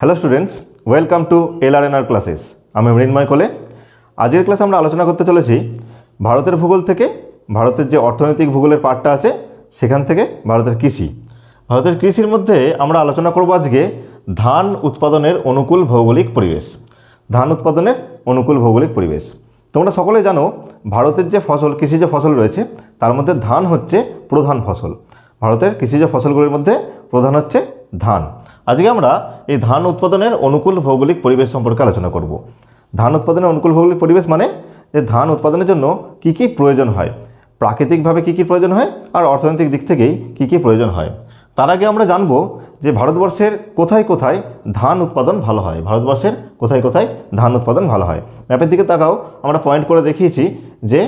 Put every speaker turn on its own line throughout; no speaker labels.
Hello students welcome to L R N R classes আমি মৃন্ময় কোলে। আজকের ক্লাসে আমরা আলোচনা করতে চলেছি ভারতের ভূগোল থেকে ভারতের যে অর্থনৈতিক ভূগোলের পার্টটা আছে, সেখান থেকে ভারতের কৃষি। ভারতের কৃষির মধ্যে আমরা আলোচনা করব আজকে ধান উৎপাদনের অনুকূল ভৌগোলিক পরিবেশ। ধান উৎপাদনের অনুকূল ভৌগোলিক পরিবেশ। তোমরা সকলে জানো, ভারতের যে ফসল কৃষিজ ফসল রয়েছে, তার মধ্যে ধান হচ্ছে প্রধান ফসল। ভারতের কৃষিজ ফসলগুলির মধ্যে প্রধান হচ্ছে ধান। আজকে আমরা এই ধান উৎপাদনের অনুকূল ভৌগোলিক পরিবেশ সম্পর্কে আলোচনা করব। ধান উৎপাদনের অনুকূল ভৌগোলিক পরিবেশ মানে যে ধান উৎপাদনের জন্য কি কি প্রয়োজন হয়, প্রাকৃতিকভাবে কি কি প্রয়োজন হয় আর অর্থনৈতিক দিক থেকেই কি কি প্রয়োজন হয়। তার আগে আমরা জানব যে ভারতবর্ষের কোথায় কোথায় ধান উৎপাদন ভালো হয়, ভারতবর্ষের কোথায় কোথায় ধান উৎপাদন ভালো হয়। ম্যাপের দিকে তাকাও, আমরা পয়েন্ট করে দেখিয়েছি যে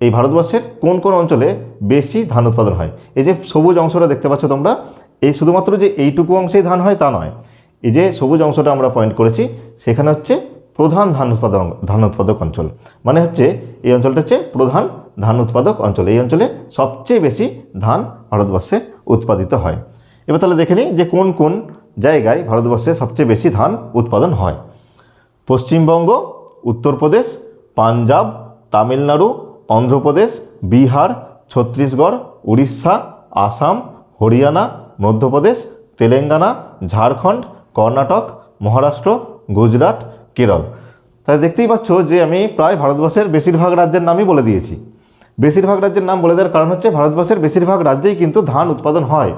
এই ভারতবর্ষের কোন কোন অঞ্চলে বেশি ধান উৎপাদন হয়। এই যে সবুজ অংশটা দেখতে পাচ্ছ তোমরা এই শুধুমাত্র যে এইটুকু অংশেই ধান হয় তা নয়, এই যে সবুজ অংশটা আমরা পয়েন্ট করেছি, সেখানে হচ্ছে প্রধান ধান উৎপাদন ধান উৎপাদক অঞ্চল। মানে হচ্ছে এই অঞ্চলটা হচ্ছে প্রধান ধান উৎপাদক অঞ্চল। এই অঞ্চলে সবচেয়ে বেশি ধান ভারতবর্ষে উৎপাদিত হয়। এবার তাহলে দেখে নিই যে কোন কোন জায়গায় ভারতবর্ষে সবচেয়ে বেশি ধান উৎপাদন হয়। পশ্চিমবঙ্গ, উত্তরপ্রদেশ, পাঞ্জাব, তামিলনাড়ু, অন্ধ্রপ্রদেশ, বিহার, ছত্তিশগড়, উড়িষ্যা, আসাম, হরিয়ানা মধ্যপ্রদেশ, তেলেঙ্গানা, ঝাড়খণ্ড, কর্ণাটক, মহারাষ্ট্র, গুজরাট, কেরল। তাই দেখতেই পাচ্ছ যে আমি প্রায় ভারতবর্ষের বেশিরভাগ রাজ্যের নামই বলে দিয়েছি। বেশিরভাগ রাজ্যের নাম বলে দেওয়ার কারণ হচ্ছে ভারতবর্ষের বেশিরভাগ রাজ্যেই কিন্তু ধান উৎপাদন হয়।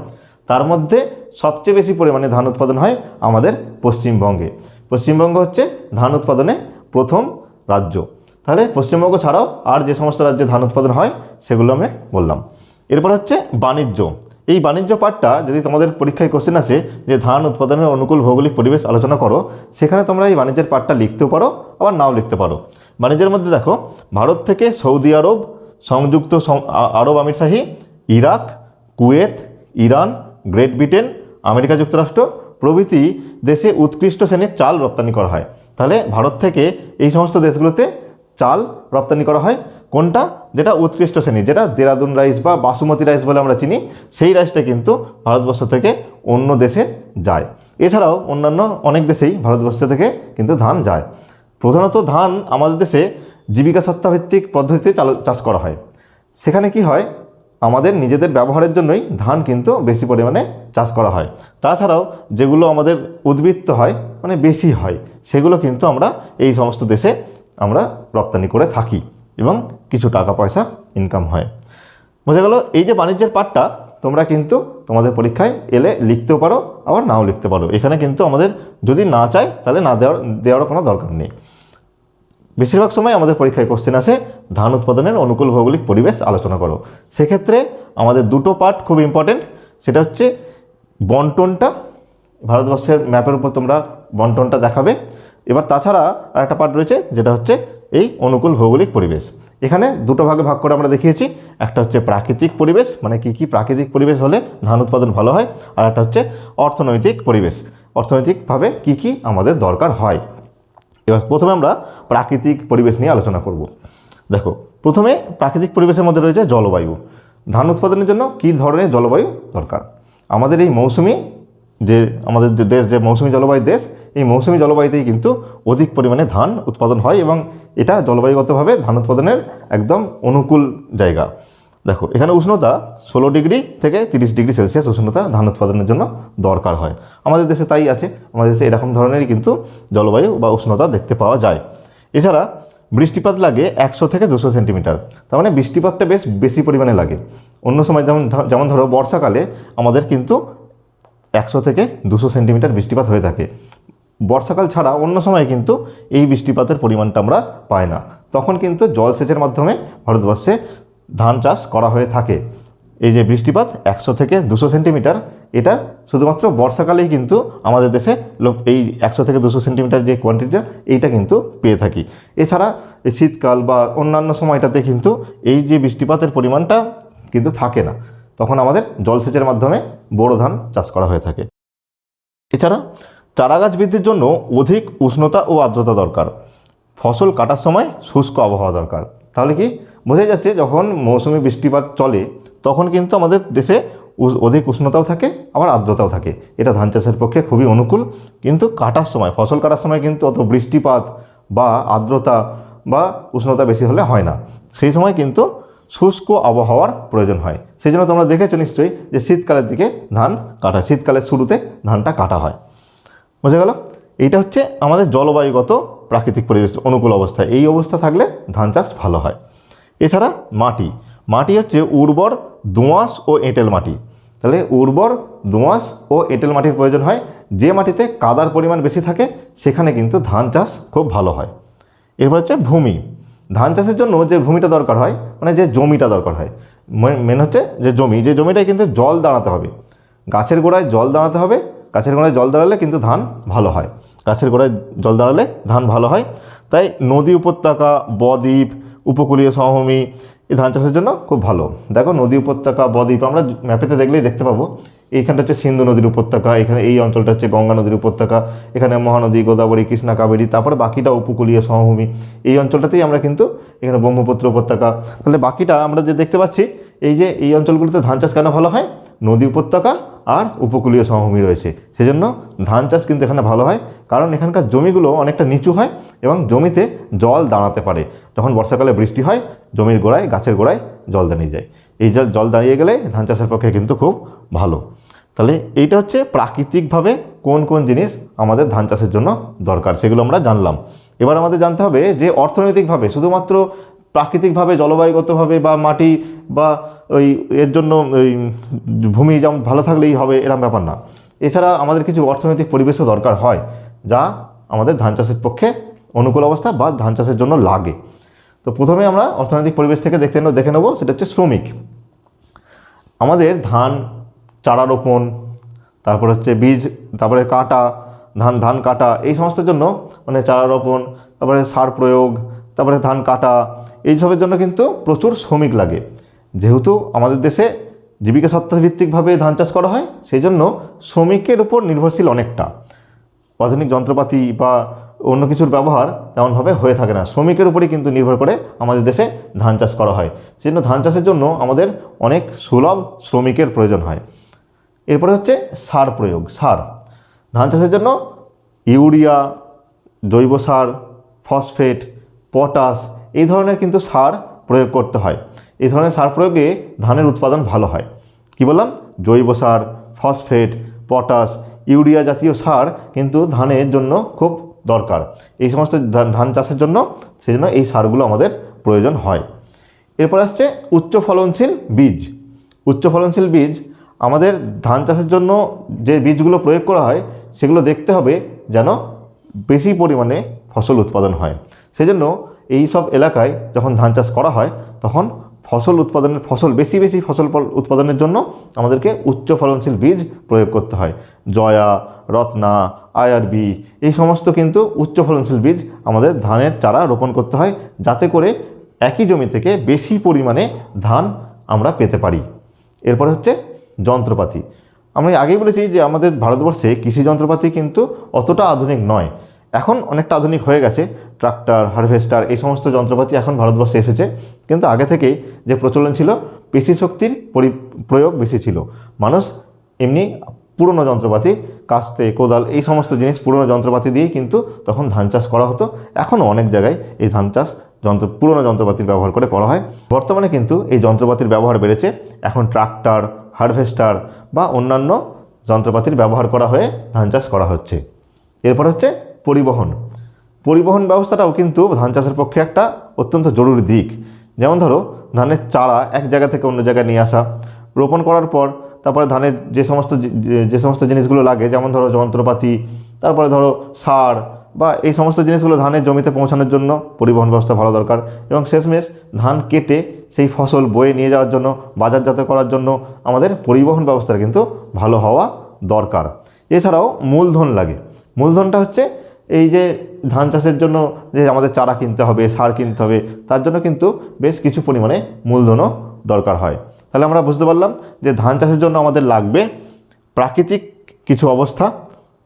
তার মধ্যে সবচেয়ে বেশি পরিমাণে ধান উৎপাদন হয় আমাদের পশ্চিমবঙ্গে। পশ্চিমবঙ্গ হচ্ছে ধান উৎপাদনে প্রথম রাজ্য। তাহলে পশ্চিমবঙ্গ ছাড়াও আর যে সমস্ত রাজ্যে ধান উৎপাদন হয়, সেগুলো আমি বললাম। এরপর হচ্ছে বাণিজ্য। এই বাণিজ্য পাঠটা যদি তোমাদের পরীক্ষায় কোশ্চেন আছে যে ধান উৎপাদনের অনুকূল ভৌগোলিক পরিবেশ আলোচনা করো, সেখানে তোমরা এই বাণিজ্যের পাঠটা লিখতেও পারো, আবার নাও লিখতে পারো। বাণিজ্যের মধ্যে দেখো, ভারত থেকে সৌদি আরব, সংযুক্ত আরব আমিরশাহী Iraq, Kuwait, Iran, Great Britain, America যুক্তরাষ্ট্র প্রভৃতি দেশে উৎকৃষ্ট শ্রেণির চাল রপ্তানি করা হয়। তাহলে ভারত থেকে এই সমস্ত দেশগুলোতে চাল রপ্তানি করা হয়। কোনটা? যেটা উৎকৃষ্ট শ্রেণি, যেটা দেরাদুন রাইস বা বাসুমতি রাইস বলে আমরা চিনি, সেই রাইসটা কিন্তু ভারতবর্ষ থেকে অন্য দেশে যায়। এছাড়াও অন্যান্য অনেক দেশেই ভারতবর্ষ থেকে কিন্তু ধান যায়। প্রধানত ধান আমাদের দেশে জীবিকা সত্তাভিত্তিক পদ্ধতিতে চাষ করা হয়। সেখানে কি হয়? আমাদের নিজেদের ব্যবহারের জন্যই ধান কিন্তু বেশি পরিমাণে চাষ করা হয়। তাছাড়াও যেগুলো আমাদের উদ্বৃত্ত হয় মানে বেশি হয়, সেগুলো কিন্তু আমরা এই সমস্ত দেশে আমরা রপ্তানি করে থাকি। এবং কিছু টাকা পয়সা ইনকাম হয়। বোঝা গেল, এই যে বাণিজ্যের পার্টটা তোমরা কিন্তু তোমাদের পরীক্ষায় এলে লিখতেও পারো, আবার নাও লিখতে পারো। এখানে কিন্তু আমাদের যদি না চায় তাহলে না দেওয়ার, দেওয়ারও কোনো দরকার নেই। বেশিরভাগ সময় আমাদের পরীক্ষায় কোশ্চেন আসে, ধান উৎপাদনের অনুকূল ভৌগোলিক পরিবেশ আলোচনা করো। সেক্ষেত্রে আমাদের দুটো পার্ট খুব ইম্পর্টেন্ট সেটা হচ্ছে বন্টনটা, ভারতবর্ষের ম্যাপের উপর তোমরা বন্টনটা দেখাবে। এবার তাছাড়া আর একটা পার্ট রয়েছে, যেটা হচ্ছে এই অনুকূল ভৌগোলিক পরিবেশ। এখানে দুটো ভাগে ভাগ করে আমরা দেখিয়েছি। একটা হচ্ছে প্রাকৃতিক পরিবেশ মানে কি কি প্রাকৃতিক পরিবেশ হলে ধান উৎপাদন ভালো হয়, আর একটা হচ্ছে অর্থনৈতিক পরিবেশ। অর্থনৈতিকভাবে কি কি আমাদের দরকার হয়। এবার প্রথমে আমরা প্রাকৃতিক পরিবেশ নিয়ে আলোচনা করব। দেখো, প্রথমে প্রাকৃতিক পরিবেশের মধ্যে রয়েছে জলবায়ু। ধান উৎপাদনের জন্য কী ধরনের জলবায়ু দরকার? আমাদের এই মৌসুমি যে, আমাদের যে দেশ, যে মৌসুমি জলবায়ু দেশ এই মৌসুমি জলবায়ুতেই কিন্তু অধিক পরিমাণে ধান উৎপাদন হয় এবং এটা জলবায়ুগতভাবে ধান উৎপাদনের একদম অনুকূল জায়গা। দেখো, এখানে উষ্ণতা ষোলো ডিগ্রি থেকে তিরিশ ডিগ্রি সেলসিয়াস উষ্ণতা ধান উৎপাদনের জন্য দরকার হয়। আমাদের দেশে তাই আছে। আমাদের দেশে এরকম ধরনেরই কিন্তু জলবায়ু বা উষ্ণতা দেখতে পাওয়া যায়। এছাড়া বৃষ্টিপাত লাগে একশো থেকে দুশো সেন্টিমিটার। তার মানে বৃষ্টিপাতটা বেশ বেশি পরিমাণে লাগে। অন্য সময় যেমন যেমন ধরো বর্ষাকালে আমাদের কিন্তু একশো থেকে দুশো সেন্টিমিটার বৃষ্টিপাত হয়ে থাকে। বর্ষাকাল ছাড়া অন্য সময় কিন্তু এই বৃষ্টিপাতের পরিমাণটা আমরা পাই না। তখন কিন্তু জলসেচের মাধ্যমে ভারতবর্ষে ধান চাষ করা হয়ে থাকে। এই যে বৃষ্টিপাত একশো থেকে দুশো সেন্টিমিটার, এটা শুধুমাত্র বর্ষাকালেই কিন্তু আমাদের দেশে লোক এই একশো থেকে দুশো সেন্টিমিটার যে কোয়ান্টিটিটা এইটা কিন্তু পেয়ে থাকি। এছাড়া শীতকাল বা অন্যান্য সময়টাতে কিন্তু এই যে বৃষ্টিপাতের পরিমাণটা কিন্তু থাকে না। তখন আমাদের জলসেচের মাধ্যমে বোরো ধান চাষ করা হয়ে থাকে। এছাড়া চারাগাছ বৃদ্ধির জন্য অধিক উষ্ণতা ও আর্দ্রতা দরকার। ফসল কাটার সময় শুষ্ক আবহাওয়া দরকার। তাহলে কি? বোঝা যাচ্ছে যখন মৌসুমি বৃষ্টিপাত চলে, তখন কিন্তু আমাদের দেশে অধিক উষ্ণতাও থাকে, আবার আর্দ্রতাও থাকে। এটা ধান চাষের পক্ষে খুবই অনুকূল। কিন্তু কাটার সময়, ফসল কাটার সময় কিন্তু অত বৃষ্টিপাত বা আর্দ্রতা বা উষ্ণতা বেশি হলে হয় না। সেই সময় কিন্তু শুষ্ক আবহাওয়ার প্রয়োজন হয়। সেই জন্য তোমরা দেখেছ নিশ্চয়ই যে শীতকালের দিকে ধান কাটা, শীতকালের শুরুতে ধানটা কাটা হয়। বোঝা গেল? এইটা হচ্ছে আমাদের জলবায়ুগত প্রাকৃতিক পরিবেশ অনুকূল অবস্থা। এই অবস্থা থাকলে ধান চাষ ভালো হয়। এছাড়া মাটি। মাটি হচ্ছে উর্বর দোঁয়াশ ও এঁটেল মাটি। তাহলে উর্বর দোঁয়াশ ও এঁটেল মাটির প্রয়োজন হয়। যে মাটিতে কাদার পরিমাণ বেশি থাকে, সেখানে কিন্তু ধান চাষ খুব ভালো হয়। এরপর হচ্ছে ভূমি। ধান চাষের জন্য যে ভূমিটা দরকার হয় মানে যে জমিটা দরকার হয়। মেন হচ্ছে যে জমি। যে জমিটায় কিন্তু জল দাঁড়াতে হবে। গাছের গোড়ায় জল দাঁড়াতে হবে। গাছের গোড়ায় জল দাঁড়ালে কিন্তু ধান ভালো হয়। গাছের গোড়ায় জল দাঁড়ালে ধান ভালো হয়। তাই নদী উপত্যকা, বদ্বীপ, উপকূলীয় সমভূমি এই ধান চাষের জন্য খুব ভালো। দেখো নদী উপত্যকা, বদ্বীপ আমরা ম্যাপেতে দেখলেই দেখতে পাবো। এইখানটা হচ্ছে সিন্ধু নদীর উপত্যকা, এখানে এই অঞ্চলটা হচ্ছে গঙ্গা নদীর উপত্যকা, এখানে মহানদী, গোদাবরী, কৃষ্ণা, কাবেরী, তারপরে বাকিটা উপকূলীয় সমভূমি এই অঞ্চলটাতেই আমরা কিন্তু এখানে ব্রহ্মপুত্র উপত্যকা। তাহলে বাকিটা আমরা যে দেখতে পাচ্ছি, এই যে এই অঞ্চলগুলোতে ধান চাষ কেন ভালো হয়? নদী উপত্যকা আর উপকূলীয় সমভূমি রয়েছে। সেজন্য ধান চাষ কিন্তু এখানে ভালো হয়, কারণ এখানকার জমিগুলো অনেকটা নিচু হয় এবং জমিতে জল দাঁড়াতে পারে। যখন বর্ষাকালে বৃষ্টি হয়, জমির গোড়ায়, গাছের গোড়ায় জল দাঁড়িয়ে যায়। এই জল জল দাঁড়িয়ে গেলে ধান চাষের পক্ষে কিন্তু খুব ভালো। তাহলে এইটা হচ্ছে প্রাকৃতিকভাবে কোন কোন জিনিস আমাদের ধান চাষের জন্য দরকার, সেগুলো আমরা জানলাম। এবার আমাদের জানতে হবে যে অর্থনৈতিকভাবে, শুধুমাত্র প্রাকৃতিকভাবে, জলবায়ুগতভাবে বা মাটি বা ওই, এর জন্য ওই ভূমি যেমন ভালো থাকলেই হবে এরকম ব্যাপার না। এছাড়া আমাদের কিছু অর্থনৈতিক পরিবেশও দরকার হয়, যা আমাদের ধান চাষের পক্ষে অনুকূল অবস্থা বা ধান চাষের জন্য লাগে। তো প্রথমে আমরা অর্থনৈতিক পরিবেশ থেকে দেখতে দেখে নেব, সেটা হচ্ছে শ্রমিক। আমাদের ধান, চারা রোপণ, তারপর হচ্ছে বীজ, তারপরে কাটা, ধান ধান কাটা, এই সমস্তের জন্য মানে চারা রোপণ, তারপরে সার প্রয়োগ, তারপরে ধান কাটা, এইসবের জন্য কিন্তু প্রচুর শ্রমিক লাগে। যেহেতু আমাদের দেশে জীবিকা সত্তাভিত্তিকভাবে ধান চাষ করা হয়, সেই জন্য শ্রমিকের উপর নির্ভরশীল অনেকটা। আধুনিক যন্ত্রপাতি বা অন্য কিছুর ব্যবহার তেমনভাবে হয়ে থাকে না। শ্রমিকের উপরই কিন্তু নির্ভর করে আমাদের দেশে ধান চাষ করা হয়। সেই জন্য ধান চাষের জন্য আমাদের অনেক সুলভ শ্রমিকের প্রয়োজন হয়। এরপরে হচ্ছে সার প্রয়োগ। সার। ধান চাষের জন্য ইউরিয়া, জৈব সার, ফসফেট, পটাশ এই ধরনের কিন্তু সার প্রয়োগ করতে হয়। এই ধরনের সার প্রয়োগে ধানের উৎপাদন ভালো হয়। কি বললাম? জৈব সার, ফসফেট, পটাশ, ইউরিয়া জাতীয় সার কিন্তু ধানের জন্য খুব দরকার। এই সমস্ত ধান- চাষের জন্য সেই জন্য এই সারগুলো আমাদের প্রয়োজন হয়। এরপর আসছে উচ্চ ফলনশীল বীজ। উচ্চ ফলনশীল বীজ, আমাদের ধান চাষের জন্য যে বীজগুলো প্রয়োগ করা হয়, সেগুলো দেখতে হবে যেন বেশি পরিমাণে ফসল উৎপাদন হয়। সেজন্য এই সব এলাকায় যখন ধান চাষ করা হয়, তখন ফসল উৎপাদনের, ফসল, বেশি বেশি ফসল উৎপাদনের জন্য আমাদেরকে উচ্চ ফলনশীল বীজ প্রয়োগ করতে হয়। জয়া, রত্না আইআরবি এই সমস্ত কিন্তু উচ্চ ফলনশীল বীজ আমাদের ধানের চারা রোপণ করতে হয়, যাতে করে একই জমি থেকে বেশি পরিমাণে ধান আমরা পেতে পারি। এরপরে হচ্ছে যন্ত্রপাতি। আমি আগেই বলেছি যে আমাদের ভারতবর্ষে কৃষি যন্ত্রপাতি কিন্তু অতটা আধুনিক নয়। এখন অনেকটা আধুনিক হয়ে গেছে। ট্রাক্টর হারভেস্টার এই সমস্ত যন্ত্রপাতি এখন ভারতবর্ষে এসেছে। কিন্তু আগে থেকেই যে প্রচলন ছিল, পেশি শক্তির পরি প্রয়োগ বেশি ছিল। মানুষ এমনি পুরনো যন্ত্রপাতি, কাস্তে, কোদাল এই সমস্ত জিনিস পুরনো যন্ত্রপাতি দিয়েই কিন্তু তখন ধান চাষ করা হতো। এখনও অনেক জায়গায় এই ধান চাষ যন্ত্র পুরনো যন্ত্রপাতির ব্যবহার করে করা হয়। বর্তমানে কিন্তু এই যন্ত্রপাতির ব্যবহার বেড়েছে। এখন ট্রাক্টর হারভেস্টার বা অন্যান্য যন্ত্রপাতির ব্যবহার করা হয়ে ধান চাষ করা হচ্ছে। এরপর হচ্ছে পরিবহন। পরিবহন ব্যবস্থাটাও কিন্তু ধান চাষের পক্ষে একটা অত্যন্ত জরুরি দিক। যেমন ধরো, ধানের চারা এক জায়গা থেকে অন্য জায়গায় নিয়ে আসা, রোপণ করার পর তারপরে ধানের যে সমস্ত যে- সমস্ত জিনিসগুলো লাগে, যেমন ধরো যন্ত্রপাতি, তারপরে ধরো সার বা এই সমস্ত জিনিসগুলো ধানের জমিতে পৌঁছানোর জন্য পরিবহন ব্যবস্থা ভালো দরকার এবং শেষমেশ ধান কেটে সেই ফসল বয়ে নিয়ে যাওয়ার জন্য, বাজারজাত করার জন্য আমাদের পরিবহন ব্যবস্থাটা কিন্তু ভালো হওয়া দরকার। এছাড়াও মূলধন লাগে। মূলধনটা হচ্ছে এই যে ধান চাষের জন্য যে আমাদের চারা কিনতে হবে, সার কিনতে হবে, তার জন্য কিন্তু বেশ কিছু পরিমাণে মূলধনও দরকার হয়। তাহলে আমরা বুঝতে পারলাম যে ধান চাষের জন্য আমাদের লাগবে প্রাকৃতিক কিছু অবস্থা,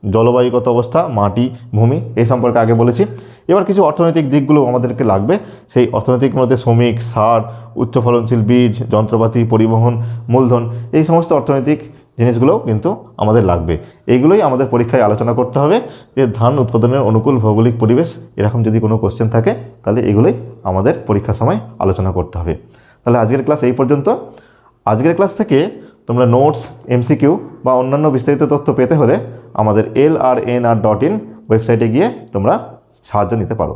জলবায়ুগত অবস্থা, মাটি, ভূমি, এই সম্পর্কে আগে বলেছি। এবার কিছু অর্থনৈতিক দিকগুলো আমাদেরকে লাগবে। সেই অর্থনৈতিক মধ্যে শ্রমিক, সার উচ্চ ফলনশীল বীজ, যন্ত্রপাতি, পরিবহন, মূলধন, এই সমস্ত অর্থনৈতিক জিনিসগুলোও কিন্তু আমাদের লাগবে। এইগুলোই আমাদের পরীক্ষায় আলোচনা করতে হবে যে ধান উৎপাদনের অনুকূল ভৌগোলিক পরিবেশ, এরকম যদি কোনো কোশ্চেন থাকে, তাহলে এগুলোই আমাদের পরীক্ষার সময় আলোচনা করতে হবে। তাহলে আজকের ক্লাস এই পর্যন্ত। আজকের ক্লাস থেকে তোমরা নোটস এমসিকিউ বা অন্যান্য বিস্তারিত তথ্য পেতে হলে আমাদের L R N R dot in ওয়েবসাইটে গিয়ে তোমরা সাহায্য নিতে পারো।